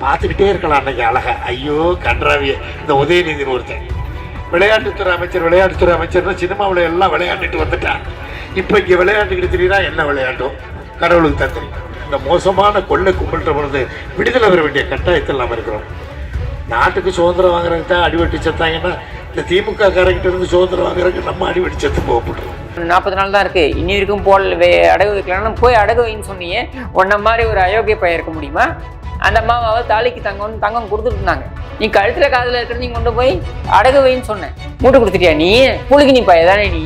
பார்த்துக்கிட்டே இருக்கலாம் அன்னைக்கு அழகா. ஐயோ கன்றாவிய இந்த உதயநிதினு ஒருத்தன். விளையாட்டுத்துறை அமைச்சர் விளையாட்டுத்துறை அமைச்சர்னு சினிமாவில் எல்லாம் விளையாண்டுட்டு வந்துட்டான் இப்போ இங்கே விளையாட்டுக்கிட்டு தெரியுதா என்ன விளையாட்டும் கடவுளுக்கு தான் தெரியும். இந்த மோசமான கொள்ளை கும்பல்கிட்ட பொழுது விடுதலை வர வேண்டிய கட்டாயத்தில் நாம் இருக்கிறோம். நாட்டுக்கு சுதந்திரம் வாங்குறதுக்கு தான் அடிவெட்டி செத்தாங்கன்னா இந்த திமுக காரங்கிட்ட இருந்து சுதந்திரம் வாங்குறதுக்கு நம்ம அடிவெட்டி செத்து போகப்படுறோம் நாற்பது நாள் தான் இருக்குது இனி வரைக்கும் போல் வே- அடகு வைக்கலாம்னு போய் அடகு வைன்னு சொன்னீங்க. உன்ன மாதிரி ஒரு அயோக்கிய பையன் இருக்க முடியுமா? அந்த அம்மாவை தாலிக்கு தங்கம் தங்கம் கொடுத்துட்டு இருந்தாங்க நீ கழுத்துல காதில் இருக்கிற நீ கொண்டு போய் அடகு வைன்னு சொன்னேன் மூட்டு கொடுத்துட்டியா நீ? புழுகி நீ பைய தானே நீ?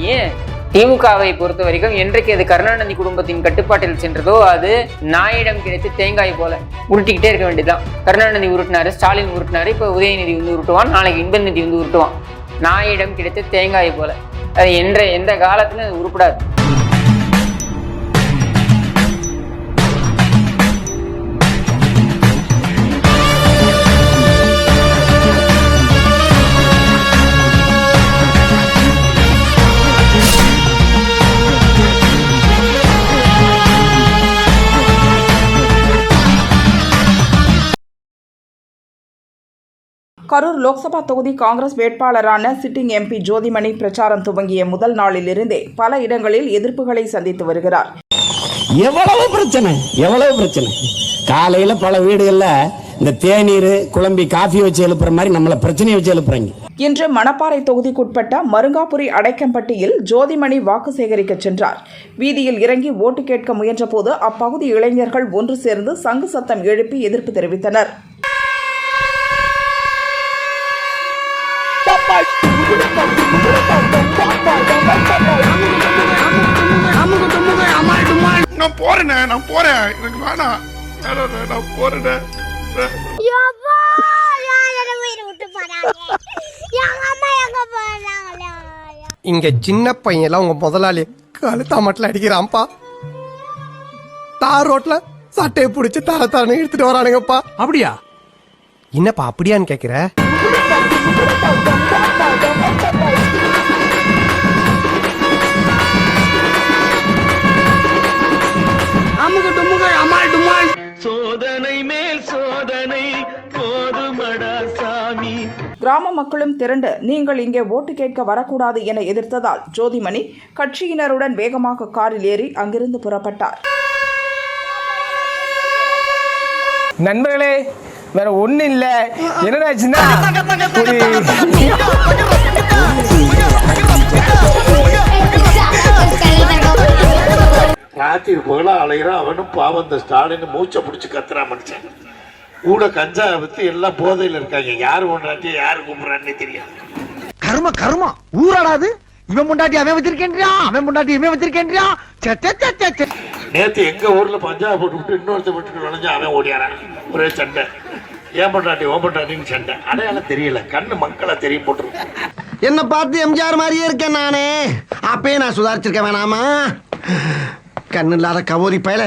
திமுகவை பொறுத்த வரைக்கும் என்றைக்கு அது கருணாநிதி குடும்பத்தின் கட்டுப்பாட்டில் சென்றதோ அது நாயிடம் கிடைத்து தேங்காய் போல உருட்டிக்கிட்டே இருக்க வேண்டியதுதான். கருணாநிதி உருட்டினாரு ஸ்டாலின் உருட்டினாரு இப்போ உதயநிதி வந்து உருட்டுவான் நாளைக்கு இன்பநிதி வந்து உருட்டுவான். நாயிடம் கிடைத்த தேங்காய் போல. அது என்ற எந்த காலத்திலும் அது உருப்படாது. கரூர் லோக்சபா தொகுதி காங்கிரஸ் வேட்பாளரான சிட்டிங் எம்பி ஜோதிமணி பிரச்சாரம் துவங்கிய முதல் நாளிலிருந்தே பல இடங்களில் எதிர்ப்புகளை சந்தித்து வருகிறார். எவ்வளவு பிரச்சனை? எவ்வளவு பிரச்சனை? காலையில பல வீடுகள்ல இந்த தேநீர் குழம்பி காஃபி வச்சு எழுப்புற மாதிரி நம்மள பிரச்சனையை வச்சு எழுப்புறாங்க. இன்று மணப்பாறை தொகுதிக்குட்பட்ட மருங்காபுரி அடைக்கம்பட்டியில் ஜோதிமணி வாக்கு சேகரிக்க சென்றார். வீதியில் இறங்கி ஓட்டு கேட்க முயன்றபோது அப்பகுதி இளைஞர்கள் ஒன்று சேர்ந்து சங்கு சத்தம் எழுப்பி எதிர்ப்பு தெரிவித்தனர். நான் போறேனே நான் போறேன். எனக்கு வேணாம். வேணாண்ணே, நான் போறேனே. யப்பா யாரை வீடு விட்டு போறாங்க? எங்க அம்மா எங்க போறாங்களா? இங்க சின்ன பையன்லாம் உங்க முதலாளி கழுத்தா மட்டும் அடிக்கிறான்ப்பா. தார் ரோட்ல சட்டையை பிடிச்சி தர தரன்னு எடுத்துட்டு வரானுங்கப்பா. அப்படியா? என்னப்பா அப்படியான்னு கேக்குற? கிராம மக்களும் திரண்டு நீங்கள் இங்கே ஓட்டு கேட்க வரக்கூடாது என எதிர்த்ததால் ஜோதிமணி கட்சியினருடன் வேகமாக காரில் ஏறி அங்கிருந்து புறப்பட்டார். நண்பர்களே வேற ஒண்ணு இல்ல. என்னடாச்சுன்னா ராத்திரி புகழா அலைகிறான் அவனும் பாவம் இந்த ஸ்டாலின் மூச்சை பிடிச்சி கத்துறான் மனுஷன். கூட கஞ்சா வித்து எல்லாம் போதையில் இருக்காங்க. யார் ஒன்றாட்டி யார் கூப்பிடுறான்னே தெரியாது. கர்ம கர்மா. ஊராடாது இவன் முண்டாட்டி அவன் வச்சிருக்கேன்றியா அவன் முண்டாட்டி இவன் வச்சிருக்கேன்றியா சே, சே, சே, சே, சே. நேத்து எங்க ஊர்ல பஞ்சாப் போட்டு விட்டு இன்னொருத்த விட்டுட்டு நுழைஞ்சு அவன் ஓடியாரான் ஒரே சண்டை. ஏன் பண்டாட்டி ஓன் பண்டாட்டின்னு சண்டை. அடையாளம் தெரியல. கண்ணு மக்களை தெரிய போட்டுருக்கு. என்ன பார்த்து எம்ஜிஆர் மாதிரியே இருக்கேன் நானே. அப்பயே நான் சுதாரிச்சிருக்க வேணாமா? கண்ணு இல்லாத கவோரி பயல.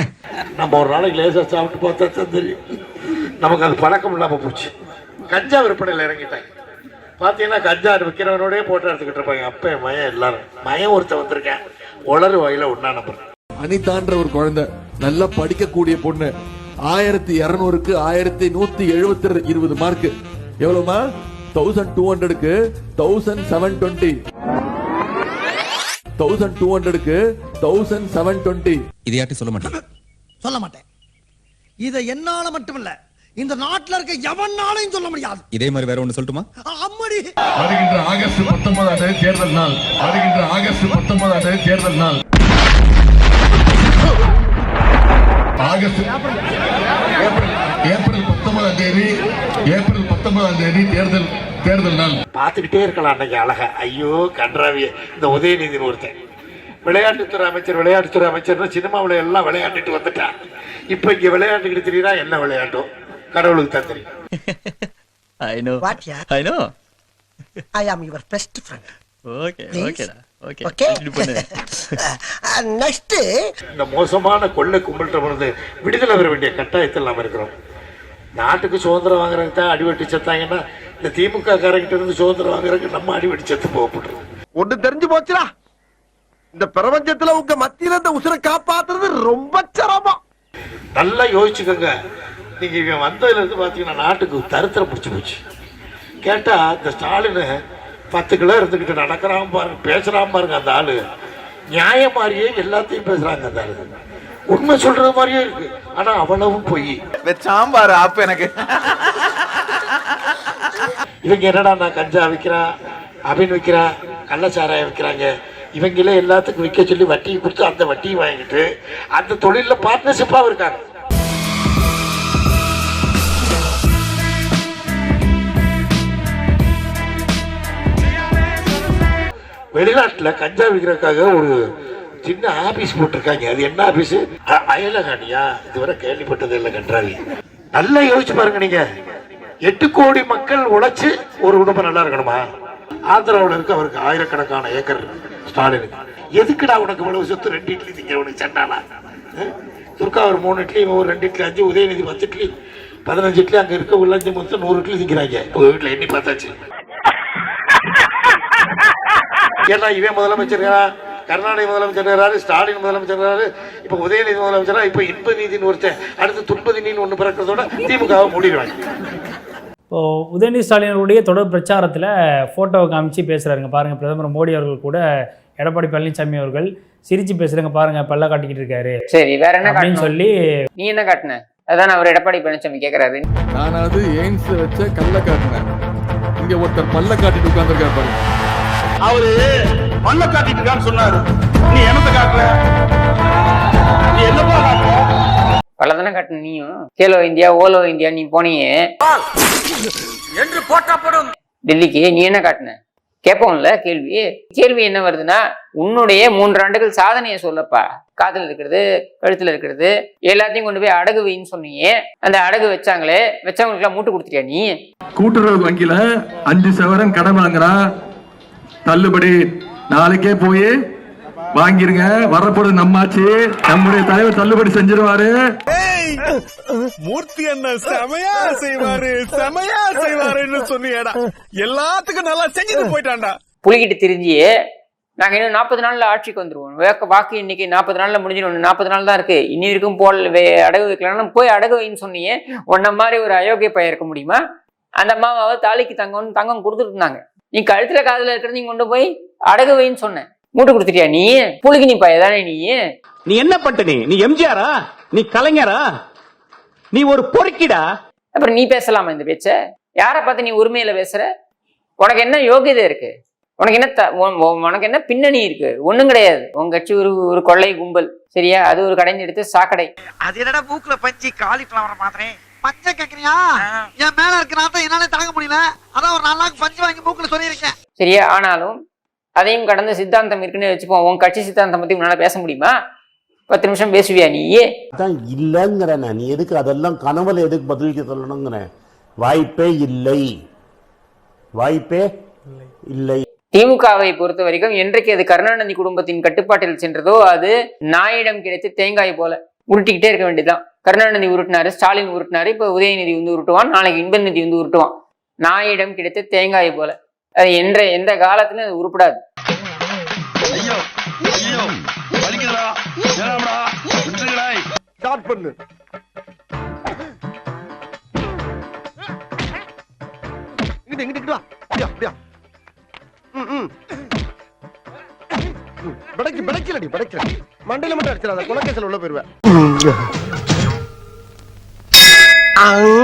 நம்ம ஒரு நாளைக்கு லேசா சாப்பிட்டு பார்த்தா தான் தெரியும். நமக்கு அது பழக்கம் இல்லாம போச்சு. கஞ்சா விற்பனையில் இறங்கிட்டாங்க. பார்த்தீங்கன்னா கஞ்சா விற்கிறவனோடய போட்டோ எடுத்துக்கிட்டு இருப்பாங்க. அப்ப மயம் எல்லாரும். மயம் ஒருத்தன் வந்திருக்கேன். உளறு வயல ஒன்னா நம்புறேன். அனிதான்ற ஒரு குழந்தை நல்லா படிக்கக்கூடிய பொண்ணு. ஆயிரத்தி இருநூறுக்கு ஆயிரத்தி நூத்தி எழுபத்தி இருபது மார்க் எவ்வளவுமா? தௌசண்ட் டூ ஹண்ட்ரடுக்கு thousand seven twenty thousand two ஹண்ட்ரடுக்கு தௌசண்ட் செவன் டுவெண்ட்டி இது யார்ட்டும் சொல்ல மாட்டேன். சொல்ல மாட்டேன். இத என்னால மட்டும் இல்ல இந்த நாட்டுல இருக்க எவனாலையும் சொல்ல முடியாது. இதே மாதிரி வேற ஒண்ணு சொல்லட்டுமா? அம்மடி. வருகின்ற ஆகஸ்ட் பத்தொன்பதாம் தேதி தேர்தல் நாள். வருகின்ற ஆகஸ்ட் பத்தொன்பதாம் தேதி தேர்தல் நாள். ஆகஸ்ட் ஏப்ரல் ஏப்ரல் பத்தொன்பதாம் தேதி ஏப்ரல் பத்தொன்பதாம் தேதி தேர்தல் தேர்தல் நாள். பார்த்துக்கிட்டே இருக்கலாம் அன்னைக்கு அழகா. ஐயோ கன்றாவிய. இந்த உதயநிதினு ஒருத்தன். விளையாட்டுத்துறை அமைச்சர் விளையாட்டுத்துறை அமைச்சர்னு சினிமாவில் எல்லாம் விளையாண்டுட்டு வந்துட்டான் இப்போ இங்கே விளையாண்டுக்கிட்டு தெரியுதா? என்ன விளையாட்டும் கடவுளுக்கு தான் தெரியும். I know வாட்யா I know I am your best friend okay ஓகேடா ஓகே ஓகே நெக்ஸ்ட் இந்த மோசமான கொள்ளை கும்பிட்ட பொழுது விடுதலை வர வேண்டிய கட்டாயத்தில் நாம் இருக்கிறோம். நாட்டுக்கு சுதந்திரம் வாங்குறதுக்கு தான் அடிவெட்டி செத்தாங்கன்னா இந்த திமுக காரங்கிட்ட இருந்து சுதந்திரம் வாங்குறதுக்கு நம்ம அடிவெட்டி செத்து போகப்பட்டுரும். ஒண்ணு தெரிஞ்சு போச்சுடா. இந்த பிரபஞ்சத்துல உங்க மத்தியில இந்த உசுரை காப்பாத்துறது ரொம்ப சிரமம். நல்லா யோசிச்சுக்கோங்க. நீங்க இவன் வந்ததுல இருந்து பாத்தீங்கன்னா நாட்டுக்கு தருத்திரம் பிடிச்சி போச்சு. கேட்டா இந்த ஸ்டாலின் பத்து கிலோ இருந்துக்கிட்டு நடக்கிறான் பாருங்க பேசுறான் பாருங்க அந்த ஆளு. நியாயம் மாதிரியே எல்லாத்தையும் பேசுறாங்க அந்த ஆளு. உண்மை சொல்றது மாதிரியே இருக்கு. ஆனா அவ்வளவும் பொய். சாம்பார் ஆப்பு எனக்கு. இவங்க என்னடா நான் கஞ்சா விற்கிறான் அபின் விற்கிறான் கள்ளச்சாராயம் விற்கிறாங்க இவங்களே எல்லாத்துக்கும் விற்க சொல்லி வட்டியை கொடுத்து அந்த வட்டியை வாங்கிட்டு அந்த தொழிலில் பார்ட்னர்ஷிப்பாக இருக்காங்க. வெளிநாட்டில் கஞ்சா விற்கிறதுக்காக ஒரு சின்ன ஆபீஸ் போட்டிருக்காங்க. அது என்ன ஆபீஸ் அயலகாணியா? இதுவரை கேள்விப்பட்டது இல்லை கன்றாவி. நல்லா யோசிச்சு பாருங்க நீங்க. எட்டு கோடி மக்கள் உழைச்சு ஒரு குடும்பம் நல்லா இருக்கணுமா? ஆந்திராவில் இருக்க அவருக்கு ஆயிரக்கணக்கான ஏக்கர் ஸ்டாலினுக்கு எதுக்குடா உனக்கு இவ்வளவு சொத்து ரெண்டு இட்லி திங்க சண்டானா அஹ்? துர்கா ஒரு மூணு இட்லி ஒரு ரெண்டு இட்லி அஞ்சு உதயநிதி பத்து இட்லி பதினஞ்சு இட்லி அங்கே இருக்க உள்ளஞ்சு மொத்தம் நூறு இட்லி திங்கிறாங்க. உங்கள் வீட்டில் எண்ணி பார்த்தாச்சு. ஏன்னா இவன் முதலமைச்சர் கருணாநிதி முதலமைச்சர் ஸ்டாலின் முதலமைச்சர் இப்ப உதயநிதி முதலமைச்சரா? இப்ப இன்ப நீதினு ஒருத்தன் அடுத்து துன்ப நீதினு ஒண்ணு பிறக்கிறதோட திமுகவை மூடிடுவாங்க. இப்போ உதயநிதி ஸ்டாலினுடைய தொடர் பிரச்சாரத்தில் ஃபோட்டோவை காமிச்சு பேசுகிறாருங்க பாருங்கள் பிரதமர் மோடி அவர்கள் கூட எடப்பாடி பழனிசாமி அவர்கள் சிரிச்சு பேசுகிறாங்க பாருங்கள் பல்ல காட்டிக்கிட்டு இருக்காரு. சரி வேற என்ன அப்படின்னு சொல்லி நீ என்ன காட்டின? அதான் அவர் எடப்பாடி பழனிசாமி கேக்குறாரு. நானாவது எய்ம்ஸ் வச்ச கல்ல காட்டினேன். இங்க ஒருத்தர் பல்ல காட்டிட்டு உட்கார்ந்துருக்காரு பாருங்க. அவரு மண்ண காட்டிட்டு இருக்கான்னு சொன்னாரு. நீ என்னத்த காட்டுற? நீ என்னப்பா காட்டுற? பலதானே காட்டின நீயும்? கேலோ இந்தியா ஓலோ இந்தியா நீ போனியே. என்று போற்றப்படும். டெல்லிக்கு நீ என்ன காட்டின? கேட்போம்ல கேள்வி. கேள்வி என்ன வருதுன்னா உன்னுடைய மூன்று ஆண்டுகள் சாதனையை சொல்லப்பா. காதுல இருக்கிறது கழுத்துல இருக்கிறது எல்லாத்தையும் கொண்டு போய் அடகு வைன்னு சொன்னீங்க. அந்த அடகு வச்சாங்களே வச்சவங்களுக்குலாம் மூட்டு கொடுத்துட்டியா நீ? கூட்டுறவு வங்கியில அஞ்சு சவரன் கடன் வாங்குறான். தள்ளுபடி நாளைக்கே போய் வாங்கிருங்க. வரப்போறது நம்மாச்சு நம்முடைய தலைவர் தள்ளுபடி செஞ்சிருவாரு. மூர்த்தி என்ன செமையா செய்வாரு செமையா செய்வாருன்னு சொன்னியடா. எல்லாத்துக்கும் நல்லா செஞ்சுட்டு போயிட்டான்டா. புலிகிட்டு திரிஞ்சியே நாங்க இன்னும் நாற்பது நாள்ல ஆட்சிக்கு வந்துருவோம். வேக்க வாக்கு இன்னைக்கு நாற்பது நாள்ல முடிஞ்சிடும். நாற்பது நாள் தான் இருக்கு. இனி வரைக்கும் போல் வே- அடகு வைக்கலாம் போய் அடகு வைன்னு சொன்னீங்க உன்ன மாதிரி ஒரு அயோக்கிய பையன் இருக்க முடியுமா? அந்த அம்மாவை தாலிக்கு தங்கம் தங்கம் கொடுத்துட்டு இருந்தாங்க. நீ கழுத்துல காதுல இருக்கிறது நீ கொண்டு போய் அடகு வைன்னு சொன்னேன் மூட்டு கொடுத்துட்டியா நீ? புலிக்கு நீ பைய தானே நீ? நீ என்ன பண்ணிட்ட நீ? நீ எம்ஜிஆரா? நீ கலைஞரா? நீ ஒரு பொறுக்கிடா? அப்புறம் நீ பேசலாமா இந்த பேச்ச? யாரை பார்த்து நீ உரிமையில பேசுற? உனக்கு என்ன யோகியதை இருக்கு? உனக்கு என்ன உனக்கு என்ன பின்னணி இருக்கு? ஒண்ணும் கிடையாது. உன் கட்சி ஒரு ஒரு கொள்ளை கும்பல். சரியா? அது ஒரு கடைஞ்சு எடுத்து சாக்கடை. அது என்னடா மூக்குல பஞ்சு காலிஃபிளவர் மாதிரி பச்சை கேக்குறியா? என் மேல இருக்க நாத்தம் என்னால தாங்க முடியல. அதான் ஒரு நாலு நாள் பஞ்சு வாங்கி மூக்குல சொல்லியிருக்கேன். சரியா? ஆனாலும் அதையும் கடந்த சித்தாந்தம் இருக்குன்னு வச்சுப்போம். உன் கட்சி சித்தாந்தம் பத்தி உன்னால பேச முடியுமா? பத்து நிமிஷம் பேசுவியா நீயே அதான் இல்லைங்கிற நான். நீ எதுக்கு அதெல்லாம் கனவுல எதுக்கு பதிலுக்கு சொல்லணுங்கிறேன். வாய்ப்பே இல்லை. வாய்ப்பே இல்லை. திமுகவை பொறுத்த வரைக்கும் என்றைக்கு அது கருணாநிதி குடும்பத்தின் கட்டுப்பாட்டில் சென்றதோ அது நாயிடம் கிடைத்த தேங்காய் போல. உருட்டிக்கிட்டே இருக்க வேண்டியதுதான். கருணாநிதி உருட்டினாரு ஸ்டாலின் உருட்டினாரு இப்ப உதயநிதி வந்து உருட்டுவான் நாளைக்கு இன்பநிதி வந்து உருட்டுவான். நாயிடம் கிடைத்த தேங்காய் போல. அது என்ற எந்த காலத்திலும் அது உருப்படாது. மண்டையில மட்டும் அடிச்சிடாத குலக்கேசல் உள்ள போயிருவேன் ang